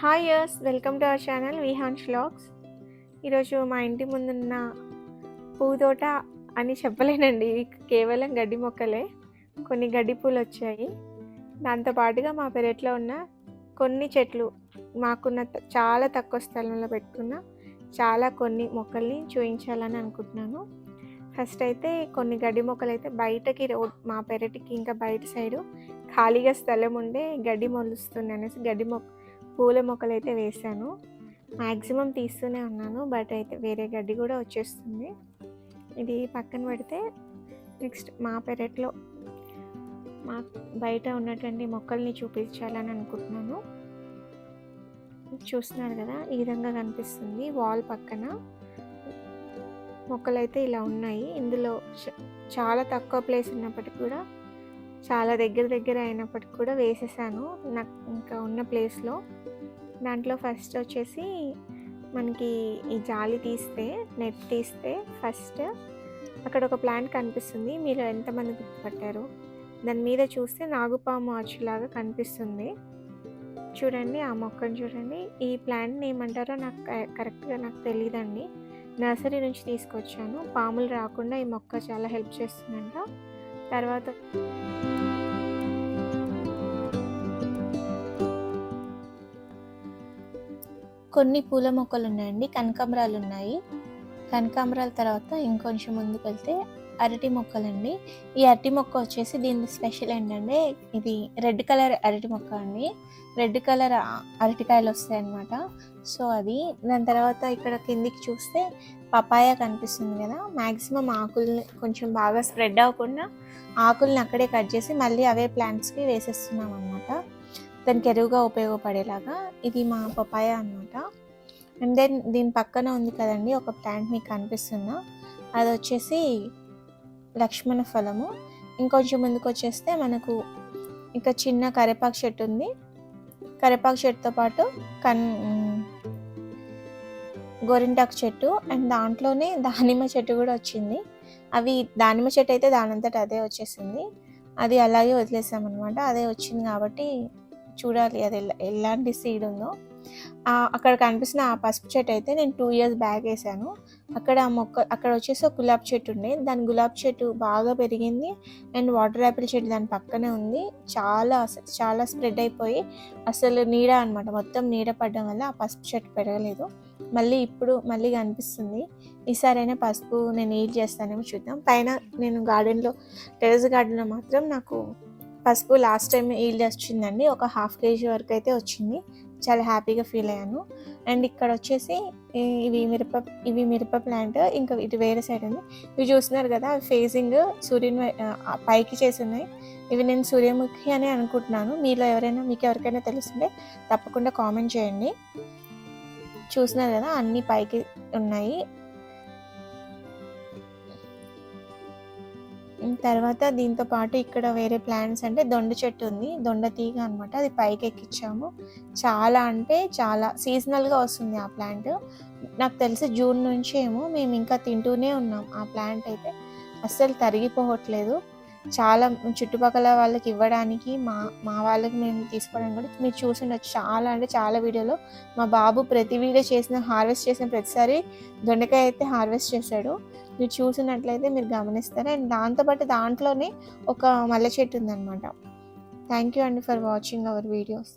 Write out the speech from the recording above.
Hi యర్స్ welcome to our channel Vihaan's vlogs ఈరోజు మా ఇంటి ముందున్న పూతోట అని చెప్పలేనండి. కేవలం గడ్డి మొక్కలే. కొన్ని గడ్డి పూలు వచ్చాయి. దాంతోపాటుగా మా పెరట్లో ఉన్న కొన్ని చెట్లు మాకున్న చాలా తక్కువ స్థలంలో పెట్టుకున్న చాలా కొన్ని మొక్కల్ని చూపించాలని అనుకుంటున్నాను. ఫస్ట్ అయితే కొన్ని గడ్డి మొక్కలు అయితే బయటకి రోడ్ మా పెరటికి ఇంకా బయట సైడు ఖాళీగా స్థలం ఉండే గడ్డి మొలుస్తుంది అనేసి గడ్డి మొక్క పూల మొక్కలు అయితే వేసాను మ్యాక్సిమం తీస్తూనే ఉన్నాను. బట్ అయితే వేరే గడ్డి కూడా వచ్చేస్తుంది. ఇది పక్కన పెడితే నెక్స్ట్ మా పెరట్లో మా బయట ఉన్నటువంటి మొక్కల్ని చూపించాలని అనుకుంటున్నాను. చూస్తున్నారు కదా ఈ విధంగా కనిపిస్తుంది వాల్ పక్కన. మొక్కలు అయితే ఇలా ఉన్నాయి. ఇందులో చ- చాలా తక్కువ ప్లేస్ ఉన్నప్పటికీ కూడా చాలా దగ్గర దగ్గర అయినప్పటికి కూడా వేసేసాను. నాకు ఇంకా ఉన్న ప్లేస్లో దాంట్లో ఫస్ట్ వచ్చేసి మనకి ఈ జాలి తీస్తే నెట్ తీస్తే ఫస్ట్ అక్కడ ఒక ప్లాంట్ కనిపిస్తుంది. మీరు ఎంతమంది గుర్తుపట్టారు? దాని మీద చూస్తే నాగుపాము అచ్చులాగా కనిపిస్తుంది. చూడండి ఆ మొక్కను చూడండి. ఈ ప్లాంట్ని ఏమంటారో నాకు కరెక్ట్గా నాకు తెలియదండి నర్సరీ నుంచి తీసుకొచ్చాను. పాములు రాకుండా ఈ మొక్క చాలా హెల్ప్ చేస్తుందంట. తర్వాత కొన్ని పూల మొక్కలు ఉన్నాయండి కనకాంబరాలు ఉన్నాయి. కనకాంబరాల తర్వాత ఇంకొంచెం ముందుకు వెళ్తే అరటి మొక్కలండి. ఈ అరటి మొక్క వచ్చేసి దీని స్పెషల్ ఏంటంటే ఇది రెడ్ కలర్ అరటి మొక్క అండి. రెడ్ కలర్ అరటికాయలు వస్తాయి అన్నమాట సో అది దాని తర్వాత ఇక్కడ కిందికి చూస్తే పపాయ కనిపిస్తుంది కదా మ్యాక్సిమం ఆకుల్ని కొంచెం బాగా స్ప్రెడ్ అవ్వకుండా ఆకుల్ని అక్కడే కట్ చేసి మళ్ళీ అవే ప్లాంట్స్కి వేసేస్తున్నాం అనమాట దానికి ఎరువుగా ఉపయోగపడేలాగా ఇది మా పపాయ అన్నమాట. అండ్ దెన్ దీని పక్కన ఉంది కదండి ఒక ప్లాంట్ మీకు కనిపిస్తుందా? అది వచ్చేసి లక్ష్మణ ఫలము. ఇంకొంచెం ముందుకు వచ్చేస్తే మనకు ఇంకా చిన్న కరివేపాకు చెట్టు ఉంది. కరేపాకు చెట్టుతో పాటు కన్ గోరింటాకు చెట్టు అండ్ దాంట్లోనే దానిమ్మ చెట్టు కూడా వచ్చింది. అవి దానిమ్మ చెట్టు అయితే దానంతట అదే వచ్చేసింది. అది అలాగే వదిలేసామన్నమాట. అదే వచ్చింది కాబట్టి చూడాలి అది ఎలాంటి సీడ్ ఉందో. అక్కడ కనిపిస్తున్న ఆ పసుపు చెట్టు అయితే నేను టూ ఇయర్స్ బ్యాక్ వేసాను. అక్కడ ఆ మొక్క అక్కడ వచ్చేసి ఒక గులాబ్ చెట్టు ఉండే. దాని గులాబ్ చెట్టు బాగా పెరిగింది. అండ్ వాటర్ యాపిల్ చెట్టు దాని పక్కనే ఉంది. చాలా అసలు చాలా స్ప్రెడ్ అయిపోయి అసలు నీడ అనమాట మొత్తం నీడ పడడం వల్ల ఆ పసుపు చెట్టు పెరగలేదు. మళ్ళీ ఇప్పుడు మళ్ళీ కనిపిస్తుంది. ఈసారైనా పసుపు నేను ఏం చేస్తానేమో చూద్దాం. పైన నేను గార్డెన్లో టెరెస్ గార్డెన్లో మాత్రం నాకు పసుపు లాస్ట్ టైం ఈల్డ్ వచ్చిందండి. ఒక హాఫ్ కేజీ వరకు అయితే వచ్చింది. చాలా హ్యాపీగా ఫీల్ అయ్యాను. అండ్ ఇక్కడ వచ్చేసి ఇవి మిరప ఇవి మిరప ప్లాంట్ ఇంకా ఇటు వేరే సైడ్ ఉంది. ఇవి చూస్తున్నారు కదా ఫేసింగ్ సూర్యుని పైకి చేసి ఉన్నాయి. ఇవి నేను సూర్యముఖి అని అనుకుంటున్నాను. మీలో ఎవరైనా మీకు ఎవరికైనా తెలుస్తుంటే తప్పకుండా కామెంట్ చేయండి. చూసినారు కదా అన్నీ పైకి ఉన్నాయి. తర్వాత దీంతో పాటు ఇక్కడ వేరే ప్లాంట్స్ అంటే దొండ చెట్టు ఉంది. దొండ తీగ అనమాట అది పైకి ఎక్కించాము చాలా అంటే చాలా సీజనల్గా వస్తుంది ఆ ప్లాంట్ నాకు తెలిసి జూన్ నుంచి ఏమో మేము ఇంకా తింటూనే ఉన్నాం. ఆ ప్లాంట్ అయితే అస్సలు తరిగిపోవట్లేదు. చాలా చుట్టుపక్కల వాళ్ళకి ఇవ్వడానికి మా మా వాళ్ళకి మేము తీసుకోవడానికి కూడా మీరు చూసిండొచ్చు చాలా అంటే చాలా వీడియోలో. మా బాబు ప్రతి వీడియో చేసిన హార్వెస్ట్ చేసిన ప్రతిసారి దొండకాయ అయితే హార్వెస్ట్ చేశాడు. మీరు చూసినట్లయితే మీరు గమనిస్తారు. అండ్ దాంతోపాటు దాంట్లోనే ఒక మల్లె చెట్టు ఉందన్నమాట. థ్యాంక్ యూ అండి ఫర్ వాచింగ్ అవర్ వీడియోస్.